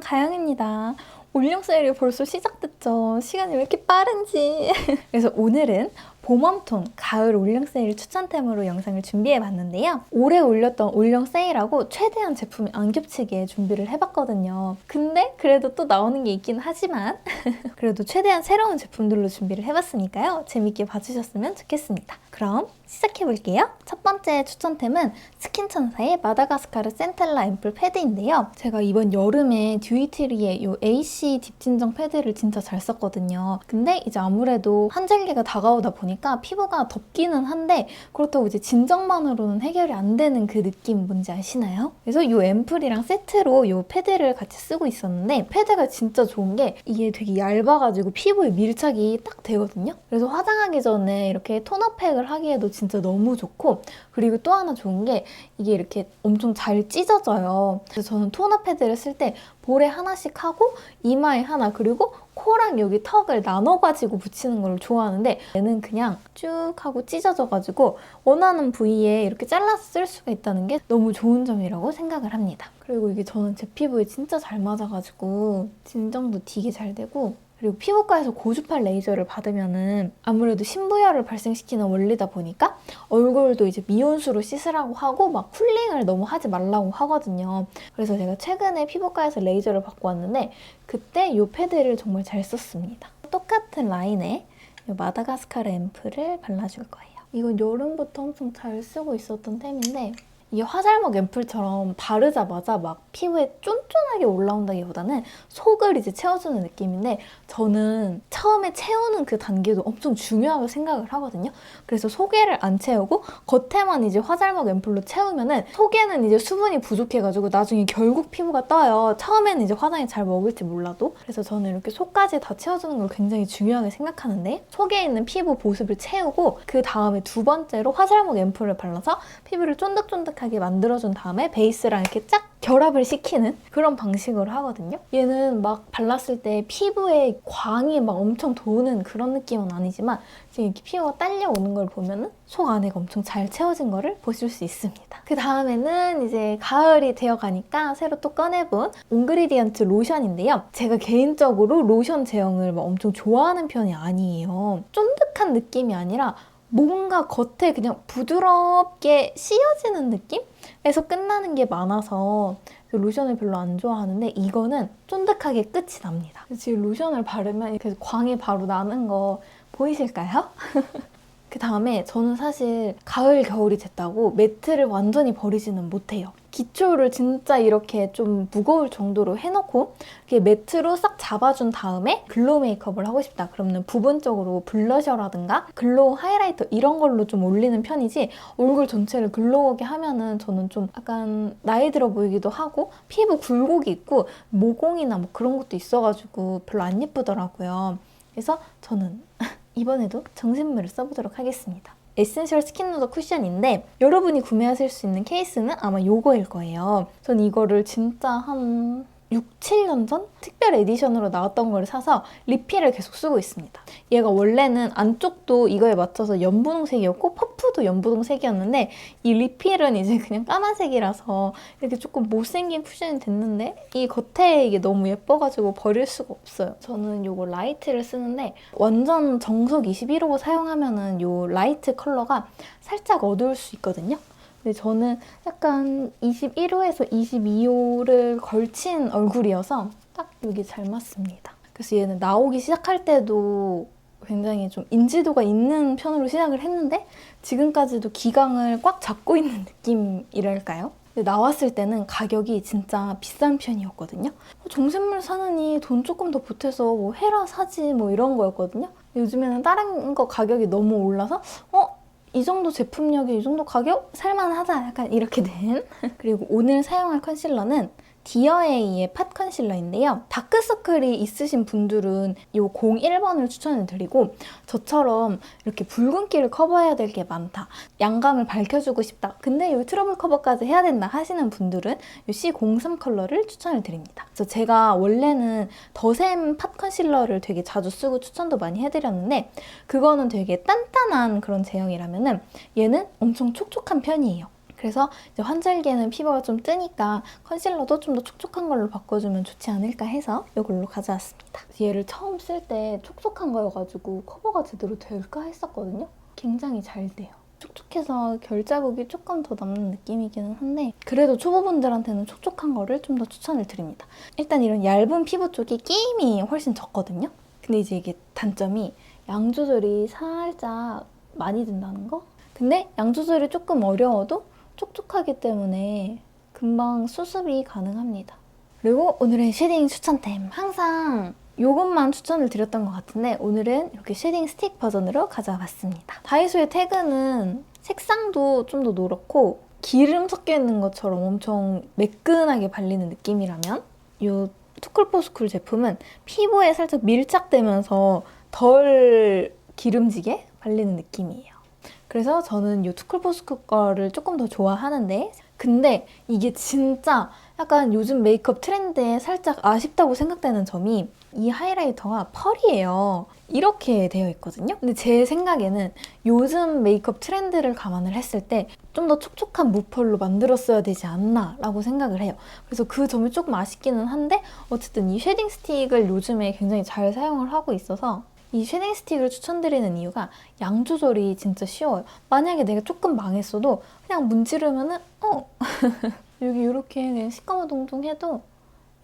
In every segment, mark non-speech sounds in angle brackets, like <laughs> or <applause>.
가영입니다. 올영 세일이 벌써 시작됐죠. 시간이 왜 이렇게 빠른지. <laughs> 그래서 오늘은 봄웜톤 가을 올영 세일 추천템으로 영상을 준비해 봤는데요. 올해 올렸던 올영 세일하고 최대한 제품이 안 겹치게 준비를 해봤거든요. 근데 그래도 또 나오는 게 있긴 하지만 <laughs> 그래도 최대한 새로운 제품들로 준비를 해봤으니까요. 재밌게 봐주셨으면 좋겠습니다. 그럼 시작해볼게요. 첫 번째 추천템은 스킨천사의 마다가스카르 센텔라 앰플 패드인데요. 제가 이번 여름에 듀이트리의 이 AC 딥 진정 패드를 진짜 잘 썼거든요. 근데 이제 아무래도 한절기가 다가오다 보니까 피부가 덥기는 한데 그렇다고 이제 진정만으로는 해결이 안 되는 그 느낌 뭔지 아시나요? 그래서 이 앰플이랑 세트로 이 패드를 같이 쓰고 있었는데 패드가 진짜 좋은 게 이게 되게 얇아가지고 피부에 밀착이 딱 되거든요. 그래서 화장하기 전에 이렇게 토너팩을 하기에도 진짜 너무 좋고 그리고 또 하나 좋은 게 이게 이렇게 엄청 잘 찢어져요. 그래서 저는 토너 패드를 쓸 때 볼에 하나씩 하고 이마에 하나 그리고 코랑 여기 턱을 나눠가지고 붙이는 걸 좋아하는데 얘는 그냥 쭉 하고 찢어져가지고 원하는 부위에 이렇게 잘라서 쓸 수가 있다는 게 너무 좋은 점이라고 생각을 합니다. 그리고 이게 저는 제 피부에 진짜 잘 맞아가지고 진정도 되게 잘 되고 그리고 피부과에서 고주파 레이저를 받으면은 아무래도 신부열을 발생시키는 원리다 보니까 얼굴도 이제 미온수로 씻으라고 하고 막 쿨링을 너무 하지 말라고 하거든요. 그래서 제가 최근에 피부과에서 레이저를 받고 왔는데 그때 이 패드를 정말 잘 썼습니다. 똑같은 라인에 이 마다가스카르 앰플을 발라줄 거예요. 이건 여름부터 엄청 잘 쓰고 있었던 템인데 이게 화잘먹 앰플처럼 바르자마자 막 피부에 쫀쫀하게 올라온다기보다는 속을 이제 채워주는 느낌인데 저는 처음에 채우는 그 단계도 엄청 중요하게 생각을 하거든요. 그래서 속에를 안 채우고 겉에만 이제 화잘먹 앰플로 채우면은 속에는 이제 수분이 부족해가지고 나중에 결국 피부가 떠요. 처음에는 이제 화장이 잘 먹을지 몰라도. 그래서 저는 이렇게 속까지 다 채워주는 걸 굉장히 중요하게 생각하는데 속에 있는 피부 보습을 채우고 그 다음에 두 번째로 화잘먹 앰플을 발라서 피부를 쫀득쫀득 하게 만들어준 다음에 베이스랑 이렇게 쫙 결합을 시키는 그런 방식으로 하거든요. 얘는 막 발랐을 때 피부에 광이 막 엄청 도는 그런 느낌은 아니지만 지금 이렇게 피부가 딸려오는 걸 보면은 속 안에가 엄청 잘 채워진 거를 보실 수 있습니다. 그 다음에는 이제 가을이 되어가니까 새로 또 꺼내본 옹그리디언트 로션인데요. 제가 개인적으로 로션 제형을 막 엄청 좋아하는 편이 아니에요. 쫀득한 느낌이 아니라 뭔가 겉에 그냥 부드럽게 씌어지는 느낌에서 끝나는 게 많아서 로션을 별로 안 좋아하는데 이거는 쫀득하게 끝이 납니다. 지금 로션을 바르면 이렇게 광이 바로 나는 거 보이실까요? <laughs> 그 다음에 저는 사실 가을, 겨울이 됐다고 매트를 완전히 버리지는 못해요. 기초를 진짜 이렇게 좀 무거울 정도로 해놓고 이렇게 매트로 싹 잡아준 다음에 글로우 메이크업을 하고 싶다. 그러면 부분적으로 블러셔라든가 글로우 하이라이터 이런 걸로 좀 올리는 편이지 얼굴 전체를 글로우하게 하면은 저는 좀 약간 나이 들어 보이기도 하고 피부 굴곡이 있고 모공이나 뭐 그런 것도 있어가지고 별로 안 예쁘더라고요. 그래서 저는 <laughs> 이번에도 정신물을 써보도록 하겠습니다. 에센셜 스킨 누더 쿠션인데 여러분이 구매하실 수 있는 케이스는 아마 요거일 거예요. 전 이거를 진짜 한 6, 7년 전 특별 에디션으로 나왔던 걸 사서 리필을 계속 쓰고 있습니다. 얘가 원래는 안쪽도 이거에 맞춰서 연분홍색이었고 퍼프도 연분홍색이었는데 이 리필은 이제 그냥 까만색이라서 이렇게 조금 못생긴 쿠션이 됐는데 이 겉에 이게 너무 예뻐가지고 버릴 수가 없어요. 저는 요거 라이트를 쓰는데 완전 정석 21호 사용하면은 요 라이트 컬러가 살짝 어두울 수 있거든요. 근데 저는 약간 21호에서 22호를 걸친 얼굴이어서 딱 여기 잘 맞습니다. 그래서 얘는 나오기 시작할 때도 굉장히 좀 인지도가 있는 편으로 시작을 했는데 지금까지도 기강을 꽉 잡고 있는 <laughs> 느낌이랄까요? 나왔을 때는 가격이 진짜 비싼 편이었거든요. 어, 정샘물 사느니 돈 조금 더 보태서 뭐 헤라 사지 뭐 이런 거였거든요. 요즘에는 다른 거 가격이 너무 올라서 어? 이 정도 제품력에 이 정도 가격? 살만하다 약간 이렇게 된 <laughs> 그리고 오늘 사용할 컨실러는 디어에이의 팟 컨실러인데요. 다크서클이 있으신 분들은 이 01번을 추천을 드리고 저처럼 이렇게 붉은기를 커버해야 될 게 많다. 양감을 밝혀주고 싶다. 근데 이 트러블 커버까지 해야 된다 하시는 분들은 이 C03 컬러를 추천을 드립니다. 그래서 제가 원래는 더샘 팟 컨실러를 되게 자주 쓰고 추천도 많이 해드렸는데 그거는 되게 단단한 그런 제형이라면은 얘는 엄청 촉촉한 편이에요. 그래서 환절기에는 피부가 좀 뜨니까 컨실러도 좀 더 촉촉한 걸로 바꿔주면 좋지 않을까 해서 이걸로 가져왔습니다. 얘를 처음 쓸 때 촉촉한 거여가지고 커버가 제대로 될까 했었거든요. 굉장히 잘 돼요. 촉촉해서 결자국이 조금 더 남는 느낌이기는 한데 그래도 초보분들한테는 촉촉한 거를 좀 더 추천을 드립니다. 일단 이런 얇은 피부 쪽에 끼임이 훨씬 적거든요. 근데 이제 이게 단점이 양 조절이 살짝 많이 된다는 거? 근데 양 조절이 조금 어려워도 촉촉하기 때문에 금방 수습이 가능합니다. 그리고 오늘의 쉐딩 추천템 항상 이것만 추천을 드렸던 것 같은데 오늘은 이렇게 쉐딩 스틱 버전으로 가져와 봤습니다. 다이소의 태그는 색상도 좀 더 노랗고 기름 섞여 있는 것처럼 엄청 매끈하게 발리는 느낌이라면 이 투쿨포스쿨 제품은 피부에 살짝 밀착되면서 덜 기름지게 발리는 느낌이에요. 그래서 저는 이 투쿨포스쿨 거를 조금 더 좋아하는데 근데 이게 진짜 약간 요즘 메이크업 트렌드에 살짝 아쉽다고 생각되는 점이 이 하이라이터가 펄이에요. 이렇게 되어 있거든요. 근데 제 생각에는 요즘 메이크업 트렌드를 감안을 했을 때 좀 더 촉촉한 무펄로 만들었어야 되지 않나 라고 생각을 해요. 그래서 그 점이 조금 아쉽기는 한데 어쨌든 이 쉐딩 스틱을 요즘에 굉장히 잘 사용을 하고 있어서 이 쉐딩 스틱을 추천드리는 이유가 양 조절이 진짜 쉬워요. 만약에 내가 조금 망했어도 그냥 문지르면은 어 <laughs> 여기 이렇게 그냥 시꺼머동동 해도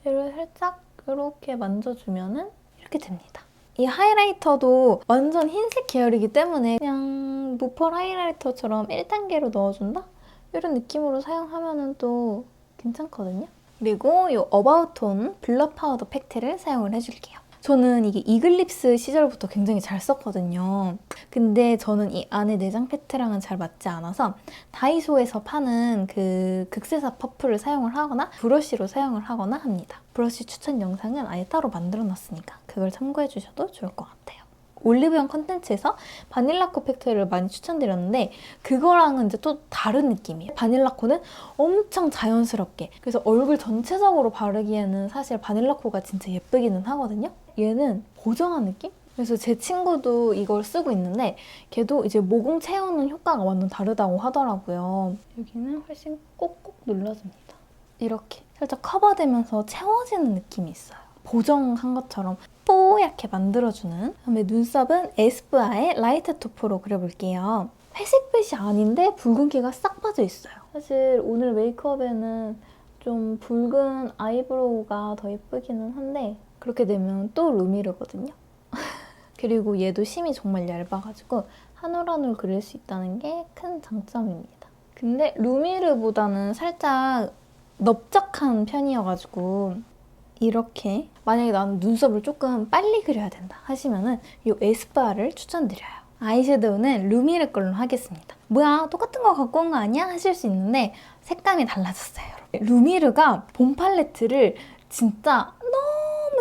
얘를 살짝 이렇게 만져주면은 이렇게 됩니다. 이 하이라이터도 완전 흰색 계열이기 때문에 그냥 무펄 하이라이터처럼 1단계로 넣어준다? 이런 느낌으로 사용하면 또 괜찮거든요. 그리고 이 어바웃톤 블러 파우더 팩트를 사용을 해줄게요. 저는 이게 이글립스 시절부터 굉장히 잘 썼거든요. 근데 저는 이 안에 내장 팩트랑은 잘 맞지 않아서 다이소에서 파는 그 극세사 퍼플을 사용을 하거나 브러쉬로 사용을 하거나 합니다. 브러쉬 추천 영상은 아예 따로 만들어 놨으니까 그걸 참고해 주셔도 좋을 것 같아요. 올리브영 컨텐츠에서 바닐라코 팩트를 많이 추천드렸는데 그거랑은 이제 또 다른 느낌이에요. 바닐라코는 엄청 자연스럽게 그래서 얼굴 전체적으로 바르기에는 사실 바닐라코가 진짜 예쁘기는 하거든요. 얘는 보정한 느낌? 그래서 제 친구도 이걸 쓰고 있는데 걔도 이제 모공 채우는 효과가 완전 다르다고 하더라고요. 여기는 훨씬 꼭꼭 눌러줍니다. 이렇게 살짝 커버되면서 채워지는 느낌이 있어요. 보정한 것처럼 뽀얗게 만들어주는 그다음에 눈썹은 에스쁘아의 라이트 토프로 그려볼게요. 회색빛이 아닌데 붉은기가 싹 빠져 있어요. 사실 오늘 메이크업에는 좀 붉은 아이브로우가 더 예쁘기는 한데 그렇게 되면 또 루미르거든요. <laughs> 그리고 얘도 심이 정말 얇아가지고 한 올 한 올 그릴 수 있다는 게 큰 장점입니다. 근데 루미르보다는 살짝 넓적한 편이어가지고 이렇게 만약에 나는 눈썹을 조금 빨리 그려야 된다 하시면은 이 에스쁘아를 추천드려요. 아이섀도우는 루미르 걸로 하겠습니다. 뭐야 똑같은 거 갖고 온 거 아니야? 하실 수 있는데 색감이 달라졌어요. 루미르가 봄 팔레트를 진짜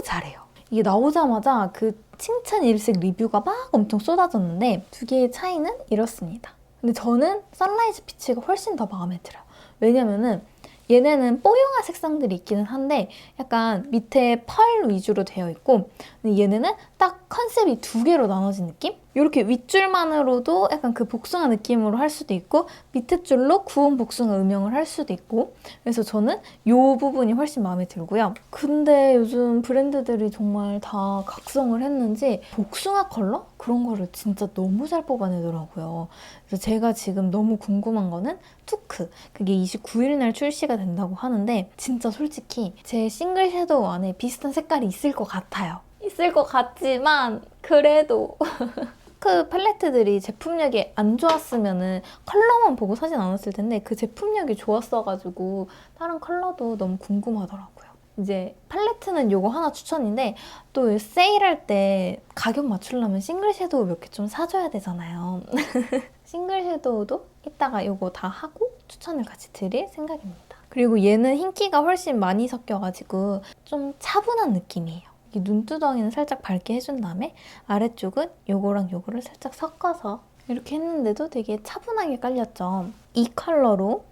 잘해요. 이게 나오자마자 그 칭찬 일색 리뷰가 막 엄청 쏟아졌는데 두 개의 차이는 이렇습니다. 근데 저는 선라이즈 피치가 훨씬 더 마음에 들어요. 왜냐면은 얘네는 뽀용한 색상들이 있기는 한데 약간 밑에 펄 위주로 되어 있고 얘네는 딱 컨셉이 두 개로 나눠진 느낌? 이렇게 윗줄만으로도 약간 그 복숭아 느낌으로 할 수도 있고 밑에 줄로 구운 복숭아 음영을 할 수도 있고 그래서 저는 이 부분이 훨씬 마음에 들고요. 근데 요즘 브랜드들이 정말 다 각성을 했는지 복숭아 컬러? 그런 거를 진짜 너무 잘 뽑아내더라고요. 그래서 제가 지금 너무 궁금한 거는 투크. 그게 29일 날 출시가 된다고 하는데 진짜 솔직히 제 싱글 섀도우 안에 비슷한 색깔이 있을 것 같아요. 있을 것 같지만 그래도 <laughs> 그 팔레트들이 제품력이 안 좋았으면은 컬러만 보고 사진 않았을 텐데 그 제품력이 좋았어가지고 다른 컬러도 너무 궁금하더라고요. 이제 팔레트는 요거 하나 추천인데 또 세일할 때 가격 맞추려면 싱글 섀도우 몇 개 좀 사줘야 되잖아요. <laughs> 싱글 섀도우도 이따가 요거 다 하고 추천을 같이 드릴 생각입니다. 그리고 얘는 흰기가 훨씬 많이 섞여가지고 좀 차분한 느낌이에요. 이 눈두덩이는 살짝 밝게 해준 다음에 아래쪽은 요거랑 요거를 살짝 섞어서 이렇게 했는데도 되게 차분하게 깔렸죠. 이 컬러로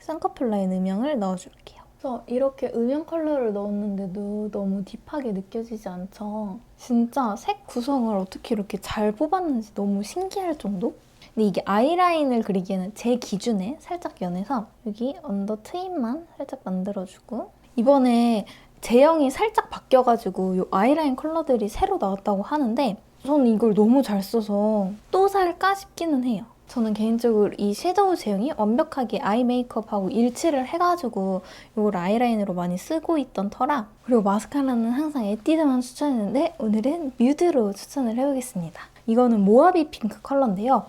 쌍꺼풀 라인 음영을 넣어줄게요. 그래서 이렇게 음영 컬러를 넣었는데도 너무 딥하게 느껴지지 않죠? 진짜 색 구성을 어떻게 이렇게 잘 뽑았는지 너무 신기할 정도? 근데 이게 아이라인을 그리기에는 제 기준에 살짝 연해서 여기 언더 트임만 살짝 만들어주고 이번에 제형이 살짝 바뀌어가지고 이 아이라인 컬러들이 새로 나왔다고 하는데 저는 이걸 너무 잘 써서 또 살까 싶기는 해요. 저는 개인적으로 이 섀도우 제형이 완벽하게 아이 메이크업하고 일치를 해가지고 이걸 아이라인으로 많이 쓰고 있던 터라 그리고 마스카라는 항상 에뛰드만 추천했는데 오늘은 뮤드로 추천을 해보겠습니다. 이거는 모하비 핑크 컬러인데요.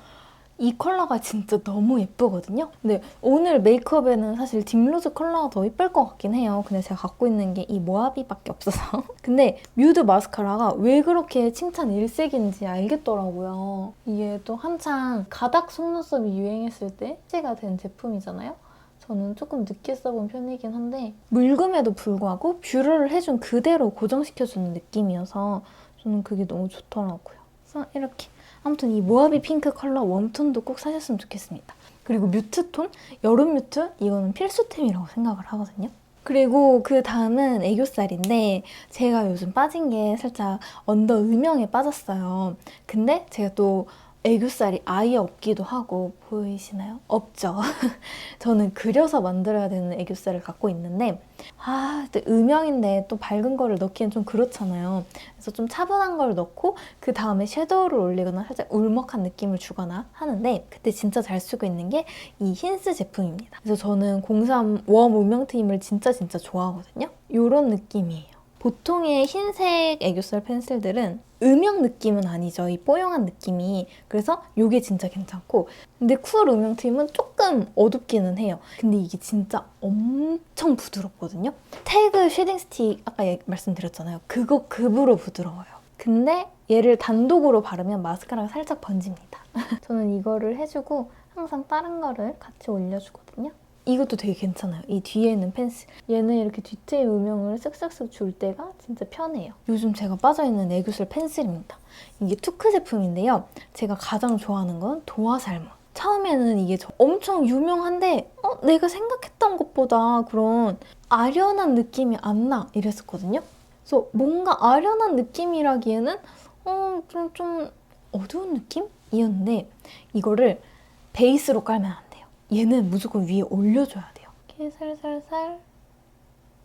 이 컬러가 진짜 너무 예쁘거든요. 근데 오늘 메이크업에는 사실 딥로즈 컬러가 더 예쁠 것 같긴 해요. 근데 제가 갖고 있는 게 이 모하비밖에 없어서. <laughs> 근데 뮤드 마스카라가 왜 그렇게 칭찬 일색인지 알겠더라고요. 이게 또 한창 가닥 속눈썹이 유행했을 때 시제가 된 제품이잖아요. 저는 조금 늦게 써본 편이긴 한데 묽음에도 불구하고 뷰러를 해준 그대로 고정시켜주는 느낌이어서 저는 그게 너무 좋더라고요. 그래서 이렇게 아무튼 이 모하비 핑크 컬러 웜톤도 꼭 사셨으면 좋겠습니다. 그리고 뮤트 톤, 여름 뮤트 이거는 필수템이라고 생각을 하거든요. 그리고 그 다음은 애교살인데 제가 요즘 빠진 게 살짝 언더 음영에 빠졌어요. 근데 제가 또 애교살이 아예 없기도 하고 보이시나요? 없죠. <laughs> 저는 그려서 만들어야 되는 애교살을 갖고 있는데 아, 또 음영인데 또 밝은 거를 넣기엔 좀 그렇잖아요. 그래서 좀 차분한 걸 넣고 그 다음에 섀도우를 올리거나 살짝 울먹한 느낌을 주거나 하는데 그때 진짜 잘 쓰고 있는 게 이 힌스 제품입니다. 그래서 저는 03 웜 음영 트임을 진짜 진짜 좋아하거든요. 이런 느낌이에요. 보통의 흰색 애교살 펜슬들은 음영 느낌은 아니죠. 이 뽀용한 느낌이. 그래서 이게 진짜 괜찮고. 근데 쿨 음영 트임은 조금 어둡기는 해요. 근데 이게 진짜 엄청 부드럽거든요. 태그 쉐딩 스틱 아까 얘- 말씀드렸잖아요. 그거 급으로 부드러워요. 근데 얘를 단독으로 바르면 마스카라가 살짝 번집니다. <laughs> 저는 이거를 해주고 항상 다른 거를 같이 올려주거든요. 이것도 되게 괜찮아요. 이 뒤에 있는 펜슬. 얘는 이렇게 뒤트임 음영을 쓱쓱쓱 줄 때가 진짜 편해요. 요즘 제가 빠져있는 애교술 펜슬입니다. 이게 투크 제품인데요. 제가 가장 좋아하는 건 도화살몬. 처음에는 이게 저- 엄청 유명한데 어? 내가 생각했던 것보다 그런 아련한 느낌이 안 나 이랬었거든요. 그래서 뭔가 아련한 느낌이라기에는 어, 좀, 좀 어두운 느낌이었는데 이거를 베이스로 깔면. 얘는 무조건 위에 올려줘야 돼요. 이렇게 살살살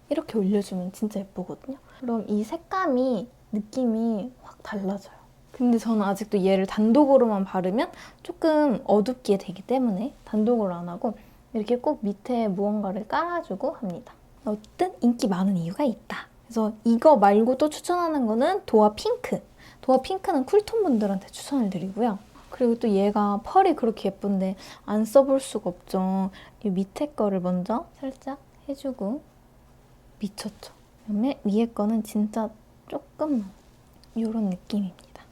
이렇게 올려주면 진짜 예쁘거든요. 그럼 이 색감이 느낌이 확 달라져요. 근데 저는 아직도 얘를 단독으로만 바르면 조금 어둡게 되기 때문에 단독으로 안 하고 이렇게 꼭 밑에 무언가를 깔아주고 합니다. 어쨌든 인기 많은 이유가 있다. 그래서 이거 말고 또 추천하는 거는 도화 핑크. 도화 핑크는 쿨톤 분들한테 추천을 드리고요. 그리고 또 얘가 펄이 그렇게 예쁜데 안 써볼 수가 없죠. 이 밑에 거를 먼저 살짝 해주고 미쳤죠. 그다음에 위에 거는 진짜 조금만 이런 느낌입니다.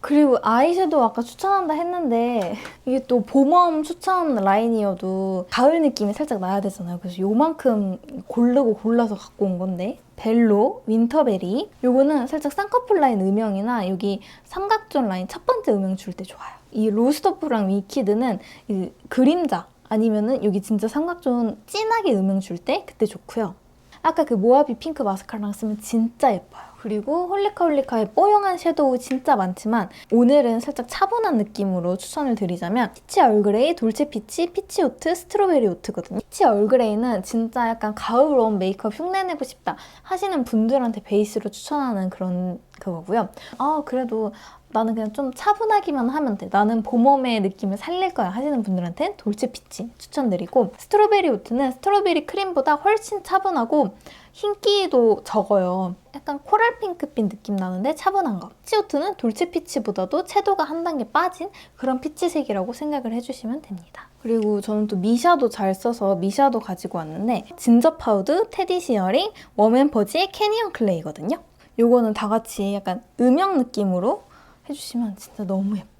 그리고 아이섀도우 아까 추천한다 했는데 이게 또 봄웜 추천 라인이어도 가을 느낌이 살짝 나야 되잖아요. 그래서 요만큼 고르고 골라서 갖고 온 건데 벨로 윈터베리 요거는 살짝 쌍꺼풀 라인 음영이나 여기 삼각존 라인 첫 번째 음영 줄 때 좋아요. 이 로스터프랑 위키드는 이 그림자 아니면은 여기 진짜 삼각존 진하게 음영 줄 때 그때 좋고요. 아까 그 모하비 핑크 마스카라랑 쓰면 진짜 예뻐요. 그리고 홀리카 홀리카의 뽀용한 섀도우 진짜 많지만 오늘은 살짝 차분한 느낌으로 추천을 드리자면 피치 얼그레이, 돌체 피치, 피치 오트, 스트로베리 오트거든요. 피치 얼그레이는 진짜 약간 가을 웜 메이크업 흉내내고 싶다 하시는 분들한테 베이스로 추천하는 그런 그거고요. 아 그래도 나는 그냥 좀 차분하기만 하면 돼. 나는 봄웜의 느낌을 살릴 거야 하시는 분들한테는 돌체 피치 추천드리고 스트로베리 오트는 스트로베리 크림보다 훨씬 차분하고 흰기도 적어요. 약간 코랄 핑크빛 느낌 나는데 차분한 거. 피치오트는 돌체 피치보다도 채도가 한 단계 빠진 그런 피치색이라고 생각을 해주시면 됩니다. 그리고 저는 또 미샤도 잘 써서 미샤도 가지고 왔는데 진저 파우드, 테디 시어링, 웜앤 퍼지의 캐니언 클레이거든요. 요거는 다 같이 약간 음영 느낌으로 해주시면 진짜 너무 예뻐요.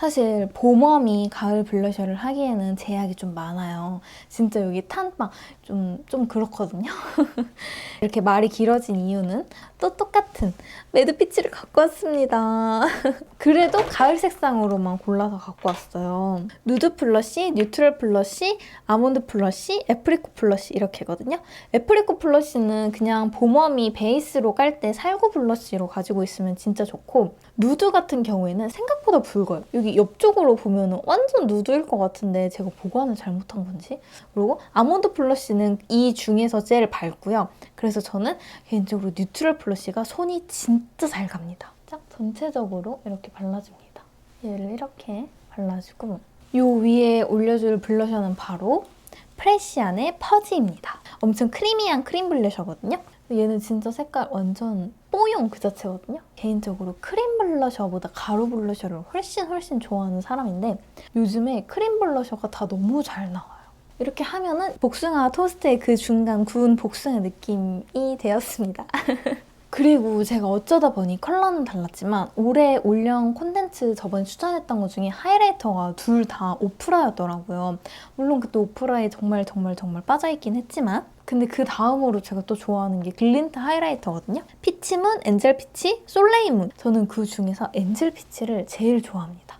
사실 봄웜이 가을 블러셔를 하기에는 제약이 좀 많아요. 진짜 여기 탄빵 좀, 좀 그렇거든요. <laughs> 이렇게 말이 길어진 이유는 또 똑같은 매드피치를 갖고 왔습니다. <laughs> 그래도 가을 색상으로만 골라서 갖고 왔어요. 누드 플러시, 뉴트럴 플러시, 아몬드 플러시, 애프리코 플러시 이렇게거든요. 애프리코 플러시는 그냥 봄웜이 베이스로 깔 때 살구 블러시로 가지고 있으면 진짜 좋고 누드 같은 경우에는 생각보다 붉어요. 여기 옆쪽으로 보면 완전 누드일 것 같은데 제가 보관을 잘못한 건지 그리고 아몬드 플러쉬는 이 중에서 제일 밝고요. 그래서 저는 개인적으로 뉴트럴 플러쉬가 손이 진짜 잘 갑니다. 짝 전체적으로 이렇게 발라줍니다. 얘를 이렇게 발라주고 요 위에 올려줄 블러셔는 바로 프레시안의 퍼지입니다. 엄청 크리미한 크림 블러셔거든요. 얘는 진짜 색깔 완전 뽀용 그 자체거든요. 개인적으로 크림 블러셔보다 가루 블러셔를 훨씬 훨씬 좋아하는 사람인데 요즘에 크림 블러셔가 다 너무 잘 나와요. 이렇게 하면은 복숭아 토스트의 그 중간 구운 복숭아 느낌이 되었습니다. <laughs> 그리고 제가 어쩌다 보니 컬러는 달랐지만 올해 올영 콘텐츠 저번에 추천했던 것 중에 하이라이터가 둘 다 오프라였더라고요. 물론 그때 오프라에 정말 정말 정말 빠져있긴 했지만 근데 그 다음으로 제가 또 좋아하는 게 글린트 하이라이터거든요. 피치문, 엔젤 피치, 솔레이문. 저는 그 중에서 엔젤 피치를 제일 좋아합니다.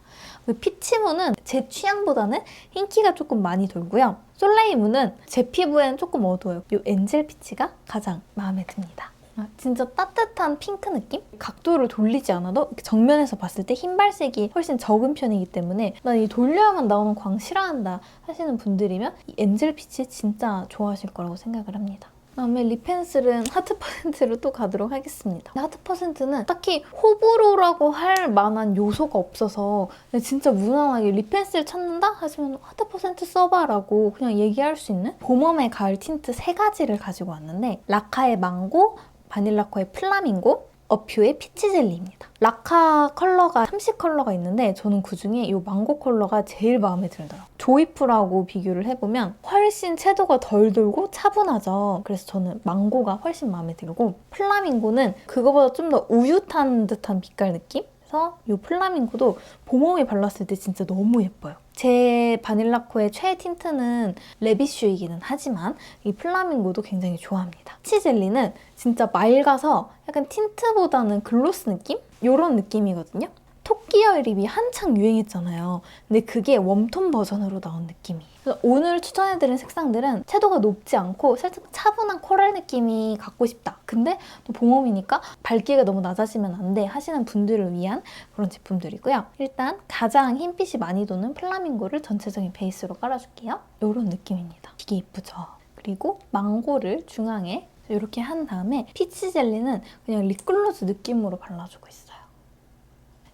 그 피치문은 제 취향보다는 흰기가 조금 많이 돌고요. 솔레이문은 제 피부엔 조금 어두워요. 이 엔젤 피치가 가장 마음에 듭니다. 아, 진짜 따뜻한 핑크 느낌? 각도를 돌리지 않아도 정면에서 봤을 때 흰발색이 훨씬 적은 편이기 때문에 난 이 돌려야만 나오는 광 싫어한다 하시는 분들이면 이 엔젤 피치 진짜 좋아하실 거라고 생각을 합니다. 다음에 립 펜슬은 하트 퍼센트로 또 가도록 하겠습니다. 하트 퍼센트는 딱히 호불호라고 할 만한 요소가 없어서 진짜 무난하게 립 펜슬 찾는다 하시면 하트 퍼센트 써봐라고 그냥 얘기할 수 있는 봄웜의 가을 틴트 세 가지를 가지고 왔는데 라카의 망고, 바닐라코의 플라밍고, 어퓨의 피치 젤리입니다. 라카 컬러가 30 컬러가 있는데 저는 그중에 이 망고 컬러가 제일 마음에 들더라고요. 조이프라고 비교를 해보면 훨씬 채도가 덜 돌고 차분하죠. 그래서 저는 망고가 훨씬 마음에 들고 플라밍고는 그거보다 좀 더 우유 탄 듯한 빛깔 느낌? 그래서 이 플라밍고도 봄웜에 발랐을 때 진짜 너무 예뻐요. 제 바닐라코의 최애 틴트는 레비슈이기는 하지만 이 플라밍고도 굉장히 좋아합니다. 치 젤리는 진짜 맑아서 약간 틴트보다는 글로스 느낌? 이런 느낌이거든요. 토끼열 립이 한창 유행했잖아요. 근데 그게 웜톤 버전으로 나온 느낌이에요. 오늘 추천해드린 색상들은 채도가 높지 않고 살짝 차분한 코랄 느낌이 갖고 싶다. 근데 또 봄웜이니까 밝기가 너무 낮아지면 안 돼 하시는 분들을 위한 그런 제품들이고요. 일단 가장 흰빛이 많이 도는 플라밍고를 전체적인 베이스로 깔아줄게요. 이런 느낌입니다. 되게 이쁘죠? 그리고 망고를 중앙에 이렇게 한 다음에 피치 젤리는 그냥 립글로즈 느낌으로 발라주고 있어요.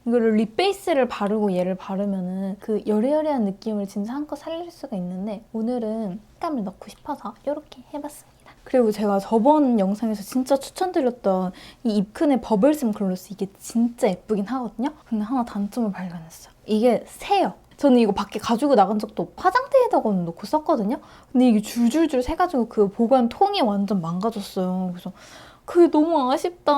이거를 립 베이스를 바르고 얘를 바르면은 그 여리여리한 느낌을 진짜 한껏 살릴 수가 있는데 오늘은 색감을 넣고 싶어서 이렇게 해봤습니다. 그리고 제가 저번 영상에서 진짜 추천드렸던 이 입큰의 버블슴 글로스 이게 진짜 예쁘긴 하거든요. 근데 하나 단점을 발견했어요. 이게 새요. 저는 이거 밖에 가지고 나간 적도 없고 화장대에다가는 놓고 썼거든요. 근데 이게 줄줄줄 새가지고 그 보관 통이 완전 망가졌어요. 그래서 그게 너무 아쉽다.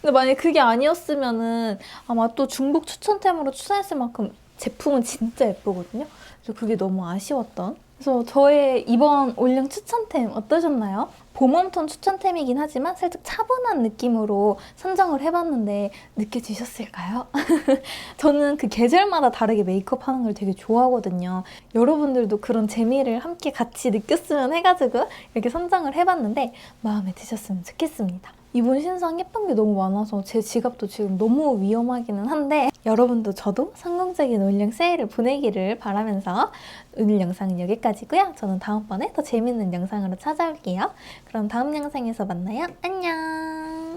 근데 만약에 그게 아니었으면은 아마 또 중복 추천템으로 추천했을 만큼 제품은 진짜 예쁘거든요. 그래서 그게 너무 아쉬웠던. 그래서 저의 이번 올영 추천템 어떠셨나요? 봄웜톤 추천템이긴 하지만 살짝 차분한 느낌으로 선정을 해봤는데 느껴지셨을까요? <laughs> 저는 그 계절마다 다르게 메이크업 하는 걸 되게 좋아하거든요. 여러분들도 그런 재미를 함께 같이 느꼈으면 해가지고 이렇게 선정을 해봤는데 마음에 드셨으면 좋겠습니다. 이번 신상 예쁜 게 너무 많아서 제 지갑도 지금 너무 위험하기는 한데 여러분도 저도 성공적인 올영 세일을 보내기를 바라면서 오늘 영상은 여기까지고요. 저는 다음번에 더 재밌는 영상으로 찾아올게요. 그럼 다음 영상에서 만나요. 안녕!